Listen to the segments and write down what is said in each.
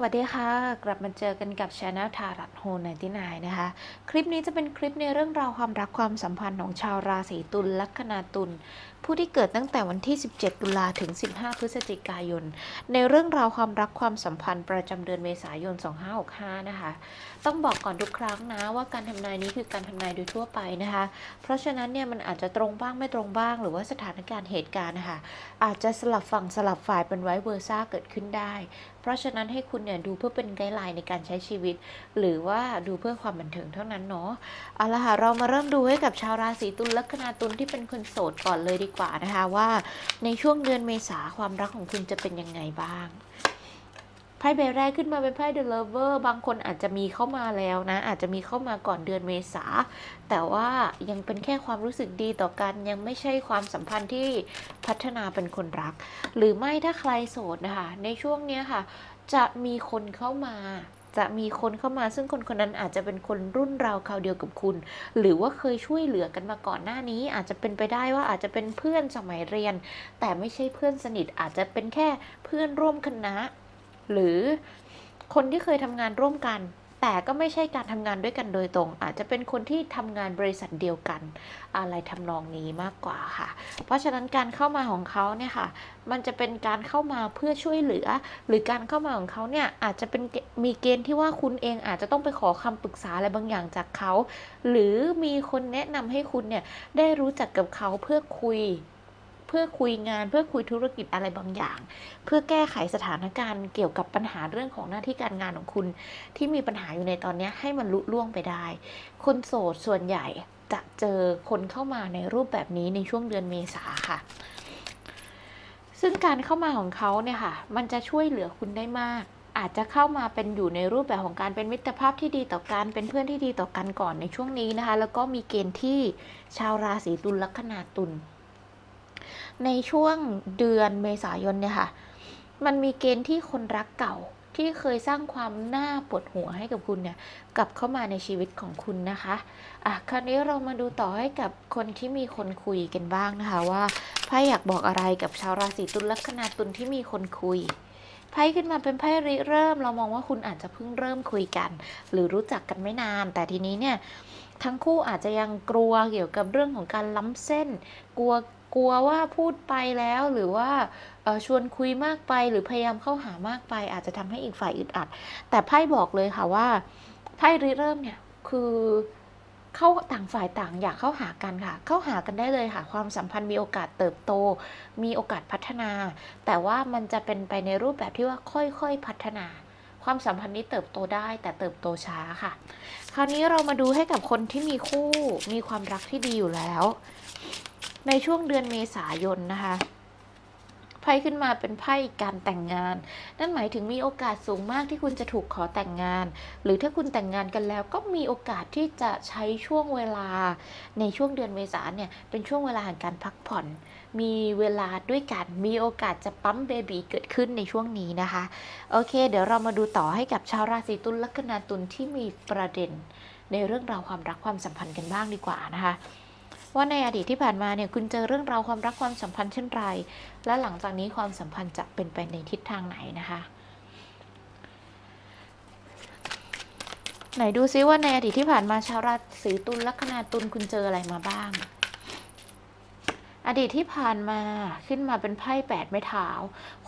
สวัสดีค่ะ กลับมาเจอกันกับช anel ทารัตโฮนที่นายนะคะ คลิปนี้จะเป็นคลิปในเรื่องราวความรักความสัมพันธ์ของชาวราศีตุลลัคนาตุลผู้ที่เกิดตั้งแต่วันที่ 17 ตุลาถึง 15 พฤศจิกายน ในเรื่องราวความรักความสัมพันธ์ประจำเดือนเมษายน 2565 นะคะ ต้องบอกก่อนทุกครั้งนะว่าการทำนายนี้คือการทำนายโดยทั่วไปนะคะ เพราะฉะนั้นเนี่ยมันอาจจะตรงบ้างไม่ตรงบ้าง หรือว่าสถานการณ์เหตุการณ์นะคะอาจจะสลับฝั่งสลับฝ่ายเป็นไวเวอร์ซ่าเกิดขึ้นได้ เพราะฉะนั้นให้คุณเนี่ยดูเพื่อเป็นไกด์ไลน์ในการใช้ชีวิต หรือว่าดูเพื่อความบันเทิงเท่านั้นเนาะเอาละค่ะเรามาเริ่มดูให้กับชาวราศีตุลลัคนาตุลที่เป็นคนโสดก่อนเลยดีกว่านะคะว่าในช่วงเดือนเมษาความรักของคุณจะเป็นยังไงบ้างไพ่ใบแรกขึ้นมาเป็นไพ่ The Lover บางคนอาจจะมีเข้ามาแล้วนะ อาจจะมีเข้ามาก่อนเดือนเมษา แต่ว่ายังเป็นแค่ความรู้สึกดีต่อกัน ยังไม่ใช่ความสัมพันธ์ที่พัฒนาเป็นคนรัก หรือไม่ถ้าใครโสดนะคะ ในช่วงนี้ค่ะ จะมีคนเข้ามา จะมีคนเข้ามาซึ่งคนคนนั้นอาจจะเป็นคนรุ่นราวคราวเดียวกับคุณ หรือว่าเคยช่วยเหลือกันมาก่อนหน้านี้ อาจจะเป็นไปได้ว่าอาจจะเป็นเพื่อนสมัยเรียน แต่ไม่ใช่เพื่อนสนิทอาจจะเป็นแค่เพื่อนร่วมคณะ หรือคนที่เคยทำงานร่วมกัน แต่ก็ไม่ใช่การทำงานด้วยกันโดยตรง อาจจะเป็นคนที่ทำงานบริษัทเดียวกัน อะไรทำนองนี้มากกว่าค่ะ เพราะฉะนั้นการเข้ามาของเขาเนี่ยค่ะ มันจะเป็นการเข้ามาเพื่อช่วยเหลือ หรือการเข้ามาของเขาเนี่ยอาจจะเป็นมีเกณฑ์ที่ว่าคุณเองอาจจะต้องไปขอคำปรึกษาอะไรบางอย่างจากเขา หรือมีคนแนะนำให้คุณเนี่ยได้รู้จักกับเขาเพื่อคุย เพื่อคุยงาน เพื่อคุยธุรกิจอะไรบางอย่าง เพื่อแก้ไขสถานการณ์เกี่ยวกับปัญหาเรื่องของหน้าที่การงานของคุณ ที่มีปัญหาอยู่ในตอนนี้ให้มันลุล่วงไปได้ คนโสดส่วนใหญ่จะเจอคนเข้ามาในรูปแบบนี้ในช่วงเดือนเมษาค่ะ ซึ่งการเข้ามาของเขาเนี่ยค่ะ มันจะช่วยเหลือคุณได้มาก อาจจะเข้ามาเป็นอยู่ในรูปแบบของการเป็นมิตรภาพที่ดีต่อกัน เป็นเพื่อนที่ดีต่อกันก่อนในช่วงนี้นะคะ แล้วก็มีเกณฑ์ที่ชาวราศีตุลลัคนาตุล ในช่วงเดือนเมษายนเนี่ยค่ะ มันมีเกณฑ์ที่คนรักเก่าที่เคยสร้างความน่าปวดหัวให้กับคุณเนี่ยกลับเข้ามาในชีวิตของคุณนะคะอะคราวนี้เรามาดูต่อให้กับคนที่มีคนคุยกันบ้างนะคะว่าไพ่อยากบอกอะไรกับชาวราศีตุลลัคนาตุลที่มีคนคุยไพ่ขึ้นมาเป็นไพ่ริเริ่ม เรามองว่าคุณอาจจะเพิ่งเริ่มคุยกัน หรือรู้จักกันไม่นาน แต่ทีนี้เนี่ยทั้งคู่อาจจะยังกลัวเกี่ยวกับเรื่องของการล้ำเส้น กลัว กลัวว่าพูดไปแล้วหรือว่าชวนคุยมากไปหรือพยายามเข้าหามากไป อาจจะทำให้อีกฝ่ายอึดอัด แต่ไพ่บอกเลยค่ะว่าไพ่ริเริ่มเนี่ยคือเข้าต่างฝ่ายต่างอยากเข้าหากันค่ะ เข้าหากันได้เลยค่ะ ความสัมพันธ์มีโอกาสเติบโต มีโอกาสพัฒนา แต่ว่ามันจะเป็นไปในรูปแบบที่ว่าค่อยๆพัฒนา ความสัมพันธ์นี้เติบโตได้ แต่เติบโตช้าค่ะ คราวนี้เรามาดูให้กับคนที่มีคู่มีความรักที่ดีอยู่แล้ว ในช่วงเดือนเมษายนนะคะไพ่ขึ้นมาเป็นไพ่การแต่งงาน นั่นหมายถึงมีโอกาสสูงมากที่คุณจะถูกขอแต่งงาน หรือถ้าคุณแต่งงานกันแล้ว ก็มีโอกาสที่จะใช้ช่วงเวลา ในช่วงเดือนเมษาเนี่ยเป็นช่วงเวลาแห่งการพักผ่อน มีเวลาด้วยกัน มีโอกาสจะปั๊มเบบีเกิดขึ้นในช่วงนี้นะคะ โอเค เดี๋ยวเรามาดูต่อให้กับชาวราศีตุลลัคนาตุลที่มีประเด็น ในเรื่องราวความรักความสัมพันธ์กันบ้างดีกว่านะคะ ว่าในอดีตที่ผ่านมาเนี่ยคุณเจอเรื่องราวความรักความสัมพันธ์เช่นไร และหลังจากนี้ความสัมพันธ์จะเป็นไปในทิศทางไหนนะคะ ไหนดูซิว่าในอดีตที่ผ่านมาชาวราศีตุลลัคนาตุลคุณเจออะไรมาบ้าง อดีตที่ผ่านมาขึ้นมาเป็นไพ่แปดไม้เท้า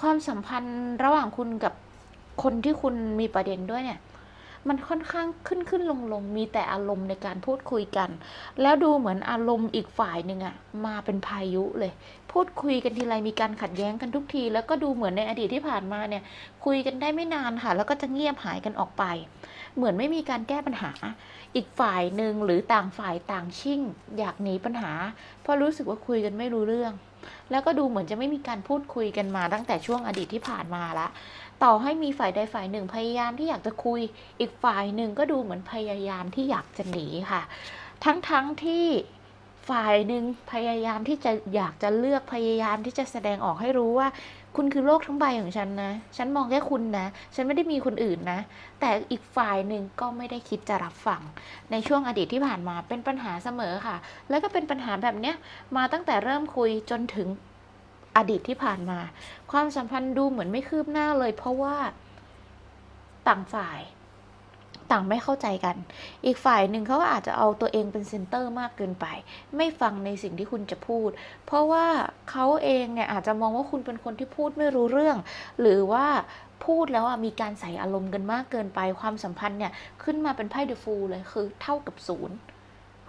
ความสัมพันธ์ระหว่างคุณกับคนที่คุณมีประเด็นด้วยเนี่ย มันค่อนข้างขึ้นขึ้นลงลงมีแต่อารมณ์ในการพูดคุยกัน แล้วดูเหมือนอารมณ์อีกฝ่ายหนึ่งอะมาเป็นพายุเลย พูดคุยกันทีไรมีการขัดแย้งกันทุกที แล้วก็ดูเหมือนในอดีตที่ผ่านมาเนี่ย คุยกันได้ไม่นานค่ะ แล้วก็จะเงียบหายกันออกไป เหมือนไม่มีการแก้ปัญหา อีกฝ่ายหนึ่งหรือต่างฝ่ายต่างชิ่ง อยากหนีปัญหา เพราะรู้สึกว่าคุยกันไม่รู้เรื่อง แล้วก็ดูเหมือนจะไม่มีการพูดคุยกันมาตั้งแต่ช่วงอดีตที่ผ่านมาละ ต่อให้มีฝ่ายใดฝ่ายหนึ่งพยายามที่อยากจะคุย อีกฝ่ายหนึ่งก็ดูเหมือนพยายามที่อยากจะหนีค่ะ ทั้งๆทที่ฝ่ายหนึ่งพยายามที่จะอยากจะเลือกพยายามที่จะแสดงออกให้รู้ว่า คุณคือโลกทั้งใบของฉันนะ ฉันมองแค่คุณนะ ฉันไม่ได้มีคนอื่นนะ แต่อีกฝ่ายหนึ่งก็ไม่ได้คิดจะรับฟัง ในช่วงอดีตที่ผ่านมาเป็นปัญหาเสมอค่ะ แล้วก็เป็นปัญหาแบบเนี้ยมาตั้งแต่เริ่มคุยจนถึงอดีตที่ผ่านมา ความสัมพันธ์ดูเหมือนไม่คืบหน้าเลย เพราะว่าต่างฝ่าย ต่างไม่เข้าใจกัน อีกฝ่ายหนึ่งเขาอาจจะเอาตัวเองเป็นเซนเตอร์มากเกินไป ไม่ฟังในสิ่งที่คุณจะพูด เพราะว่าเขาเองเนี่ยอาจจะมองว่าคุณเป็นคนที่พูดไม่รู้เรื่อง หรือว่าพูดแล้วอะมีการใส่อารมณ์กันมากเกินไปความสัมพันธ์เนี่ยขึ้นมาเป็นไพ่เดอะฟูลเลยคือเท่ากับศูนย์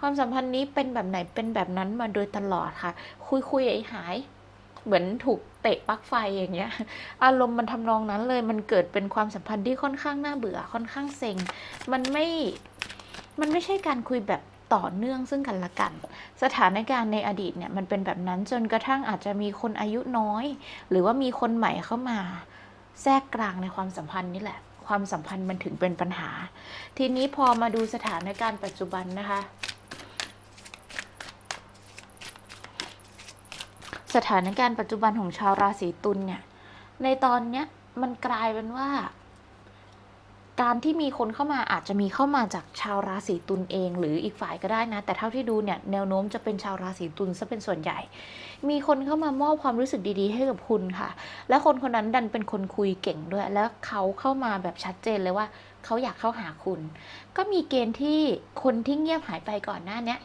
ความสัมพันธ์นี้เป็นแบบไหนเป็นแบบนั้นมาโดยตลอดค่ะ คุยคุยไอ้หาย เหมือนถูกเตะปลั๊กไฟอย่างเงี้ย อารมณ์มันทำนองนั้นเลย มันเกิดเป็นความสัมพันธ์ที่ค่อนข้างน่าเบื่อ ค่อนข้างเซ็ง มันไม่ มันไม่ใช่การคุยแบบต่อเนื่องซึ่งกันและกัน สถานการณ์ในอดีตเนี่ยมันเป็นแบบนั้นจนกระทั่งอาจจะมีคนอายุน้อย หรือว่ามีคนใหม่เข้ามา แทรกกลางในความสัมพันธ์นี่แหละ ความสัมพันธ์มันถึงเป็นปัญหา ทีนี้พอมาดูสถานการณ์ปัจจุบันนะคะ สถานการณ์ปัจจุบันของชาวราศีตุลเนี่ย ในตอนเนี้ยมันกลายเป็นว่า การที่มีคนเข้ามาอาจจะมีเข้ามาจากชาวราศีตุลเอง หรืออีกฝ่ายก็ได้นะ แต่เท่าที่ดูเนี่ยแนวโน้มจะเป็นชาวราศีตุลซะเป็นส่วนใหญ่ มีคนเข้ามามอบความรู้สึกดีๆ ให้กับคุณค่ะ และคนคนนั้นดันเป็นคนคุยเก่งด้วย แล้วเขาเข้ามาแบบชัดเจนเลยว่าเขาอยากเข้าหาคุณ ก็มีเกณฑ์ที่คนที่เงียบหายไปก่อนหน้านี้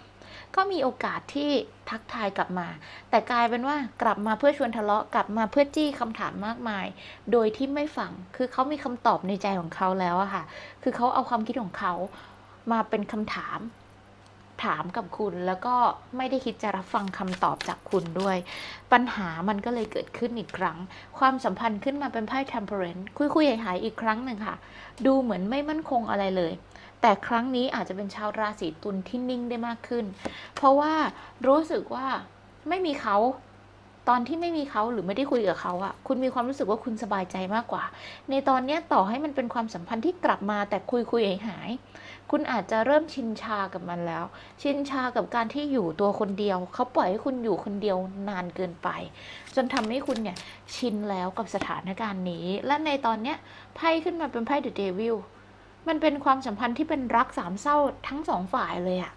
ก็มีโอกาสที่ทักทายกลับมา แต่กลายเป็นว่ากลับมาเพื่อชวนทะเลาะกลับมาเพื่อจี้คำถามมากมาย โดยที่ไม่ฟังคือเขามีคำตอบในใจของเขาแล้วอะค่ะ คือเขาเอาความคิดของเขามาเป็นคำถามถามกับคุณแล้วก็ไม่ได้คิดจะรับฟังคำตอบจากคุณด้วย ปัญหามันก็เลยเกิดขึ้นอีกครั้ง ความสัมพันธ์ขึ้นมาเป็นไพ่ temperance คุยคุยๆหายอีกครั้งหนึ่งค่ะ ดูเหมือนไม่มั่นคงอะไรเลย แต่ครั้งนี้อาจจะเป็นชาวราศีตุลที่นิ่งได้มากขึ้น เพราะว่ารู้สึกว่าไม่มีเขาตอนที่ไม่มีเขาหรือไม่ได้คุยกับเขาอะคุณมีความรู้สึกว่าคุณสบายใจมากกว่า ในตอนนี้ต่อให้มันเป็นความสัมพันธ์ที่กลับมาแต่คุยคุยหายหาย คุณอาจจะเริ่มชินชากับมันแล้ว ชินชากับการที่อยู่ตัวคนเดียว เขาปล่อยให้คุณอยู่คนเดียวนานเกินไป จนทำให้คุณเนี่ยชินแล้วกับสถานการณ์นี้ และในตอนเนี้ยไพ่ขึ้นมาเป็นไพ่เดอะเดวิล มันเป็นความสัมพันธ์ที่เป็นรักสามเศร้าทั้งสองฝ่ายเลยอะ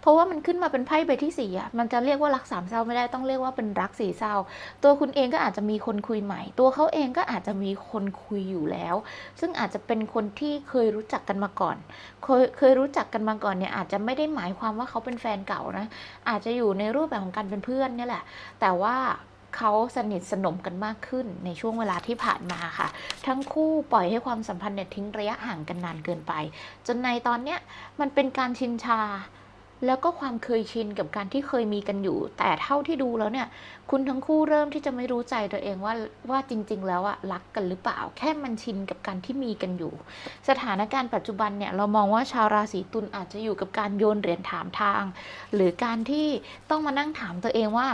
เพราะว่ามันขึ้นมาเป็นไพ่ใบที่สี่อะมันจะเรียกว่ารักสามเศร้าไม่ได้ต้องเรียกว่าเป็นรักสี่เศร้า ตัวคุณเองก็อาจจะมีคนคุยใหม่ ตัวเขาเองก็อาจจะมีคนคุยอยู่แล้ว ซึ่งอาจจะเป็นคนที่เคยรู้จักกันมาก่อน เคยเคยรู้จักกันมาก่อนเนี่ยอาจจะไม่ได้หมายความว่าเขาเป็นแฟนเก่านะ อาจจะอยู่ในรูปแบบของการเป็นเพื่อนเนี่ยแหละ แต่ว่า เขาสนิทสนมกันมากขึ้นในช่วงเวลาที่ผ่านมาค่ะ ทั้งคู่ปล่อยให้ความสัมพันธ์เนี่ยทิ้งระยะห่างกันนานเกินไป จนในตอนเนี้ยมันเป็นการชินชา แล้วก็ความเคยชินกับการที่เคยมีกันอยู่ แต่เท่าที่ดูแล้วเนี่ย คุณทั้งคู่เริ่มที่จะไม่รู้ใจตัวเองว่าว่าจริง ๆ แล้วอะรักกันหรือเปล่า แค่มันชินกับการที่มีกันอยู่ สถานการณ์ปัจจุบันเนี่ยเรามองว่าชาวราศีตุลอาจจะอยู่กับการโยนเหรียญถามทาง หรือการที่ต้องมานั่งถามตัวเองว่า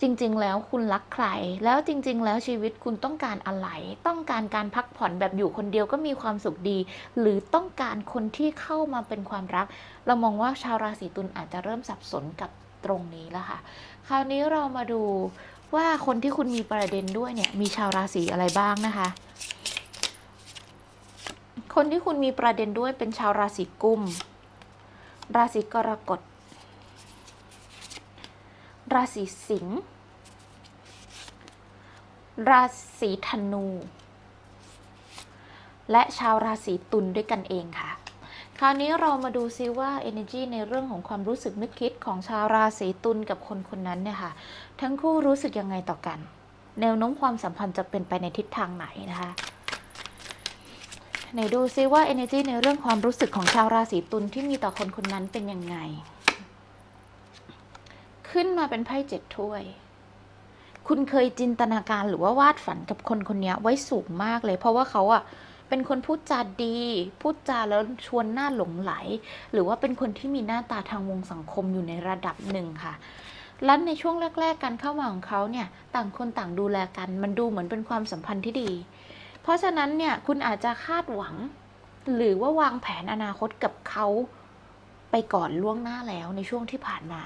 จริงๆ แล้วคุณรักใคร แล้วจริง ๆ แล้วชีวิตคุณต้องการอะไร ต้องการการพักผ่อนแบบอยู่คนเดียวก็มีความสุขดี หรือต้องการคนที่เข้ามาเป็นความรัก เรามองว่าชาวราศีตุลอาจจะเริ่มสับสนกับตรงนี้แล้วค่ะ คราวนี้เรามาดูว่าคนที่คุณมีประเด็นด้วยเนี่ยมีชาวราศีอะไรบ้างนะคะ คนที่คุณมีประเด็นด้วยเป็นชาวราศีกุม ราศีกรกฎ ราศีสิงห์ราศีธนู และชาวราศีตุลด้วยกันเองค่ะ คราวนี้เรามาดูซิว่า energy ในเรื่องของความรู้สึกนึกคิดของชาวราศีตุลกับคนคนนั้นเนี่ยค่ะ ทั้งคู่รู้สึกยังไงต่อกัน แนวโน้มความสัมพันธ์จะเป็นไปในทิศทางไหนนะคะไหนดูซิว่า energy ในเรื่องความรู้สึกของชาวราศีตุลที่มีต่อคนคนนั้นเป็นยังไง ขึ้นมาเป็นไพ่เจ็ดถ้วย คุณเคยจินตนาการหรือว่าวาดฝันกับคนคนนี้ไว้สูงมากเลย เพราะว่าเขาอะเป็นคนพูดจาดี พูดจาแล้วชวนหน้าหลงไหล หรือว่าเป็นคนที่มีหน้าตาทางวงสังคมอยู่ในระดับหนึ่งค่ะและในช่วงแรก ๆ การเข้ามาของเขาเนี่ยต่างคนต่างดูแลกัน มันดูเหมือนเป็นความสัมพันธ์ที่ดี เพราะฉะนั้นเนี่ยคุณอาจจะคาดหวัง หรือว่าวางแผนอนาคตกับเขา ไปก่อนล่วงหน้าแล้วในช่วงที่ผ่านมา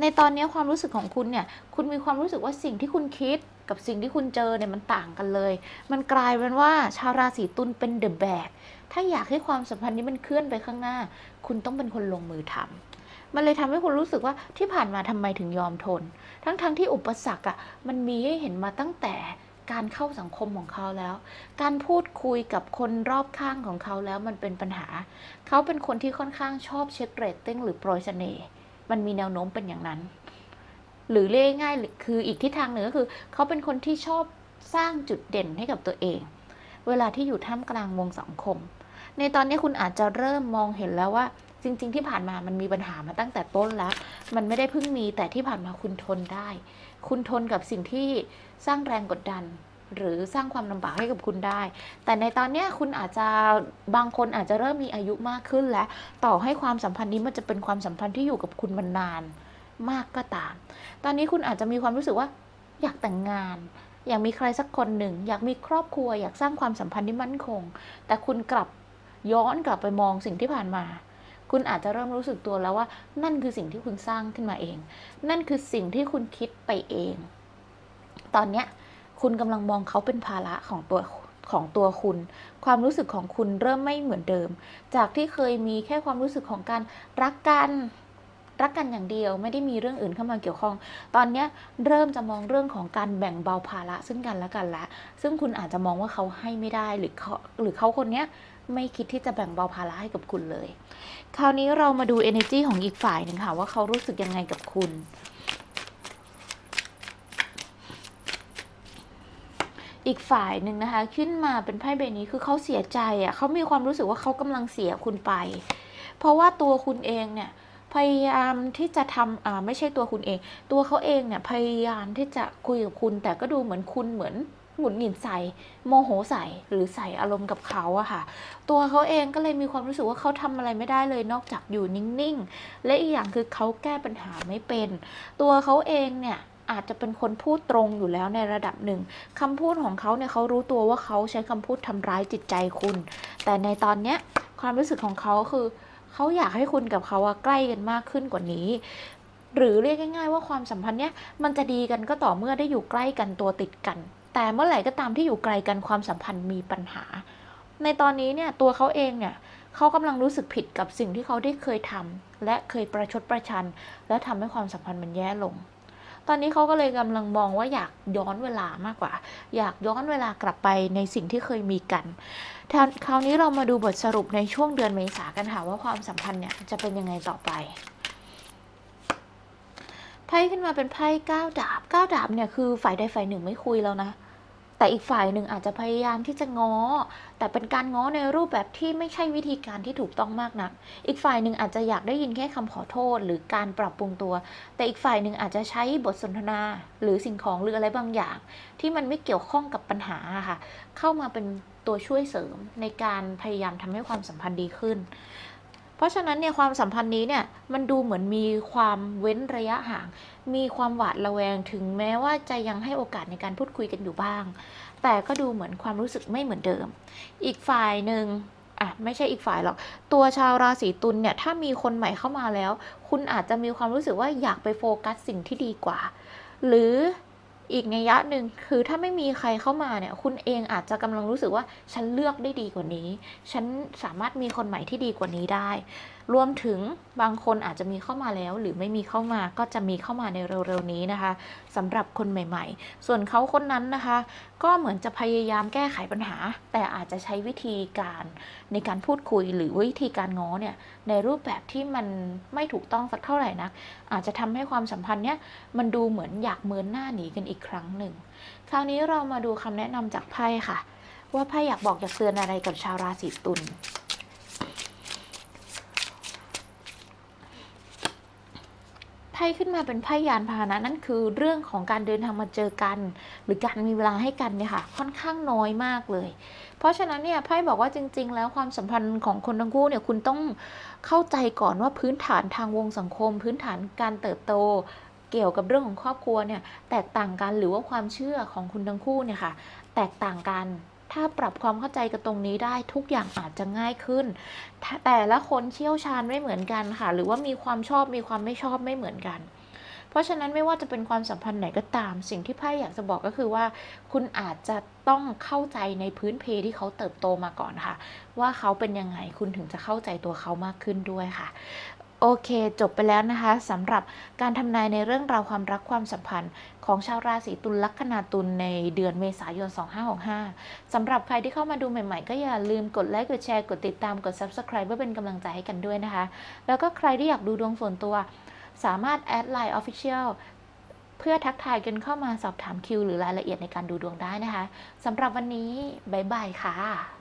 ในตอนนี้ความรู้สึกของคุณเนี่ย คุณมีความรู้สึกว่าสิ่งที่คุณคิดกับสิ่งที่คุณเจอเนี่ยมันต่างกันเลย มันกลายเป็นว่าชาวราศีตุลเป็นเดอะแบก ถ้าอยากให้ความสัมพันธ์นี้มันเคลื่อนไปข้างหน้า คุณต้องเป็นคนลงมือทำมันเลยทำให้คุณรู้สึกว่าที่ผ่านมาทำไมถึงยอมทน ทั้งๆทที่อุปสรรคอะ่ะมันมีให้เห็นมาตั้งแต่ การเข้าสังคมของเขาแล้ว การพูดคุยกับคนรอบข้างของเขาแล้วมันเป็นปัญหา เขาเป็นคนที่ค่อนข้างชอบเช็คเรตติ้งหรือโปรยเสน่ห์มันมีแนวโน้มเป็นอย่างนั้น หรือเรียกง่ายคืออีกทิศทางหนึ่งก็คือ เขาเป็นคนที่ชอบสร้างจุดเด่นให้กับตัวเอง เวลาที่อยู่ท่ามกลางวงสังคม ในตอนนี้คุณอาจจะเริ่มมองเห็นแล้วว่าจริง ๆ ที่ผ่านมามันมีปัญหามาตั้งแต่ต้นแล้ว มันไม่ได้เพิ่งมีแต่ที่ผ่านมาคุณทนได้ คุณทนกับสิ่งที่สร้างแรงกดดัน หรือสร้างความลำบากให้กับคุณได้ แต่ในตอนนี้คุณอาจจะบางคนอาจจะเริ่มมีอายุมากขึ้นแล้วต่อให้ความสัมพันธ์นี้มันจะเป็นความสัมพันธ์ที่อยู่กับคุณมานานมากก็ตาม ตอนนี้คุณอาจจะมีความรู้สึกว่าอยากแต่งงาน อยากมีใครสักคนหนึ่ง อยากมีครอบครัว อยากสร้างความสัมพันธ์ที่มั่นคง แต่คุณกลับย้อนกลับไปมองสิ่งที่ผ่านมา คุณอาจจะเริ่มรู้สึกตัวแล้วว่า นั่นคือสิ่งที่คุณสร้างขึ้นมาเอง นั่นคือสิ่งที่คุณคิดไปเอง ตอนเนี้ยคุณกำลังมองเขาเป็นภาระของตัวของตัวคุณ ความรู้สึกของคุณเริ่มไม่เหมือนเดิม จากที่เคยมีแค่ความรู้สึกของการรักกันรักกันอย่างเดียวไม่ได้มีเรื่องอื่นเข้ามาเกี่ยวข้อง ตอนนี้เริ่มจะมองเรื่องของการแบ่งเบาภาระซึ่งกันและกันละ ซึ่งคุณอาจจะมองว่าเขาให้ไม่ได้หรือเขาหรือเขาคนเนี้ย ไม่คิดที่จะแบ่งเบาภาระให้กับคุณเลย คราวนี้เรามาดู energy ของอีกฝ่ายหนึ่งค่ะว่าเขารู้สึกยังไงกับคุณอีกฝ่ายหนึ่งนะคะ ขึ้นมาเป็นไพ่ใบนี้คือเขาเสียใจอะเขามีความรู้สึกว่าเขากำลังเสียคุณไป เพราะว่าตัวคุณเองเนี่ยพยายามที่จะทำอ่าไม่ใช่ตัวคุณเอง ตัวเขาเองเนี่ยพยายามที่จะคุยกับคุณ แต่ก็ดูเหมือนคุณเหมือน หงุดหงิดใส่โมโหใส่หรือใส่อารมณ์กับเขาอะค่ะ ตัวเขาเองก็เลยมีความรู้สึกว่าเขาทำอะไรไม่ได้เลยนอกจากอยู่นิ่งๆ และอีกอย่างคือเขาแก้ปัญหาไม่เป็น ตัวเขาเองเนี่ยอาจจะเป็นคนพูดตรงอยู่แล้วในระดับหนึ่งคำพูดของเขาเนี่ยเขารู้ตัวว่าเขาใช้คำพูดทำร้ายจิตใจคุณ แต่ในตอนเนี้ยความรู้สึกของเขาคือเขาอยากให้คุณกับเขาอะใกล้กันมากขึ้นกว่านี้ หรือเรียกง่าย ๆ ว่าความสัมพันธ์เนี้ยมันจะดีกันก็ต่อเมื่อได้อยู่ใกล้กันตัวติดกัน แต่เมื่อไหร่ก็ตามที่อยู่ไกลกันความสัมพันธ์มีปัญหา ในตอนนี้เนี่ยตัวเขาเองเนี่ยเขากำลังรู้สึกผิดกับสิ่งที่เขาได้เคยทำและเคยประชดประชัน และทำให้ความสัมพันธ์มันแย่ลง ตอนนี้เขาก็เลยกำลังมองว่าอยากย้อนเวลามากกว่า อยากย้อนเวลากลับไปในสิ่งที่เคยมีกันคราวนี้เรามาดูบทสรุปในช่วงเดือนเมษากันค่ะว่าความสัมพันธ์เนี่ยจะเป็นยังไงต่อไป ไพ่ขึ้นมาเป็นไพ่ก้าวดาบก้าวดาบเนี่ยคือฝ่ายใดฝ่ายหนึ่งไม่คุยแล้วนะ แต่อีกฝ่ายหนึ่งอาจจะพยายามที่จะง้อ แต่เป็นการง้อในรูปแบบที่ไม่ใช่วิธีการที่ถูกต้องมากนัก อีกฝ่ายหนึ่งอาจจะอยากได้ยินแค่คำขอโทษ หรือการปรับปรุงตัว แต่อีกฝ่ายหนึ่งอาจจะใช้บทสนทนา หรือสิ่งของหรืออะไรบางอย่าง ที่มันไม่เกี่ยวข้องกับปัญหาค่ะ เข้ามาเป็นตัวช่วยเสริมในการพยายามทำให้ความสัมพันธ์ดีขึ้น เพราะฉะนั้นเนี่ยความสัมพันธ์นี้เนี่ยมันดูเหมือนมีความเว้นระยะห่าง มีความหวาดระแวงถึงแม้ว่าจะยังให้โอกาสในการพูดคุยกันอยู่บ้าง แต่ก็ดูเหมือนความรู้สึกไม่เหมือนเดิม อีกฝ่ายหนึ่งอะไม่ใช่อีกฝ่ายหรอก ตัวชาวราศีตุลเนี่ยถ้ามีคนใหม่เข้ามาแล้ว คุณอาจจะมีความรู้สึกว่าอยากไปโฟกัสสิ่งที่ดีกว่า หรือ อีกในยะหนึ่งคือถ้าไม่มีใครเข้ามาเนี่ย คุณเองอาจจะกำลังรู้สึกว่าฉันเลือกได้ดีกว่านี้ ฉันสามารถมีคนใหม่ที่ดีกว่านี้ได้รวมถึงบางคนอาจจะมีเข้ามาแล้ว หรือไม่มีเข้ามาก็จะมีเข้ามาในเร็วๆนี้นะคะสำหรับคนใหม่ๆ ส่วนเขาคนนั้นนะคะ ก็เหมือนจะพยายามแก้ไขปัญหา แต่อาจจะใช้วิธีการในการพูดคุยหรือวิธีการง้อเนี่ยในรูปแบบที่มันไม่ถูกต้องสักเท่าไหร่นัก อาจจะทำให้ความสัมพันธ์เนี้ยมันดูเหมือนอยากเมินหน้าหนีกันอีกครั้งหนึ่ง คราวนี้เรามาดูคำแนะนำจากไพ่ค่ะ ว่าไพ่อยากบอกอยากเตือนอะไรกับชาวราศีตุล พ่ขึ้นมาเป็นไพ่ยานพาหนะนั่นคือเรื่องของการเดินทางมาเจอกัน หรือการมีเวลาให้กันเนี่ยค่ะค่อนข้างน้อยมากเลย เพราะฉะนั้นเนี่ยไพ่บอกว่าจริง ๆ แล้วความสัมพันธ์ของคนทั้งคู่เนี่ยคุณต้องเข้าใจก่อนว่าพื้นฐานทางวงสังคม พื้นฐานการเติบโตเกี่ยวกับเรื่องของครอบครัวเนี่ยแตกต่างกันหรือว่าความเชื่อของคุณทั้งคู่เนี่ยค่ะแตกต่างกัน ถ้าปรับความเข้าใจกับตรงนี้ได้ทุกอย่างอาจจะง่ายขึ้น แต่ละคนเชี่ยวชาญไม่เหมือนกันค่ะ หรือว่ามีความชอบมีความไม่ชอบไม่เหมือนกัน เพราะฉะนั้นไม่ว่าจะเป็นความสัมพันธ์ไหนก็ตาม สิ่งที่ไพ่อยากจะบอกก็คือว่า คุณอาจจะต้องเข้าใจในพื้นเพที่เขาเติบโตมาก่อนค่ะ ว่าเขาเป็นยังไงคุณถึงจะเข้าใจตัวเขามากขึ้นด้วยค่ะ โอเค จบไปแล้วนะคะสำหรับการทำนายในเรื่องราวความรักความสัมพันธ์ ของชาวราศีตุลลัคนาตุลในเดือนเมษายน 2565สำหรับใครที่เข้ามาดูใหม่ๆ ก็อย่าลืมกดไลค์กดแชร์กดติดตามกด Subscribe เพื่อเป็นกำลังใจให้กันด้วยนะคะ แล้วก็ใครที่อยากดูดวงส่วนตัว สามารถแอดไลน์ Official เพื่อทักทายกันเข้ามาสอบถามคิวหรือรายละเอียดในการดูดวงได้นะคะสำหรับวันนี้บ๊ายบายค่ะ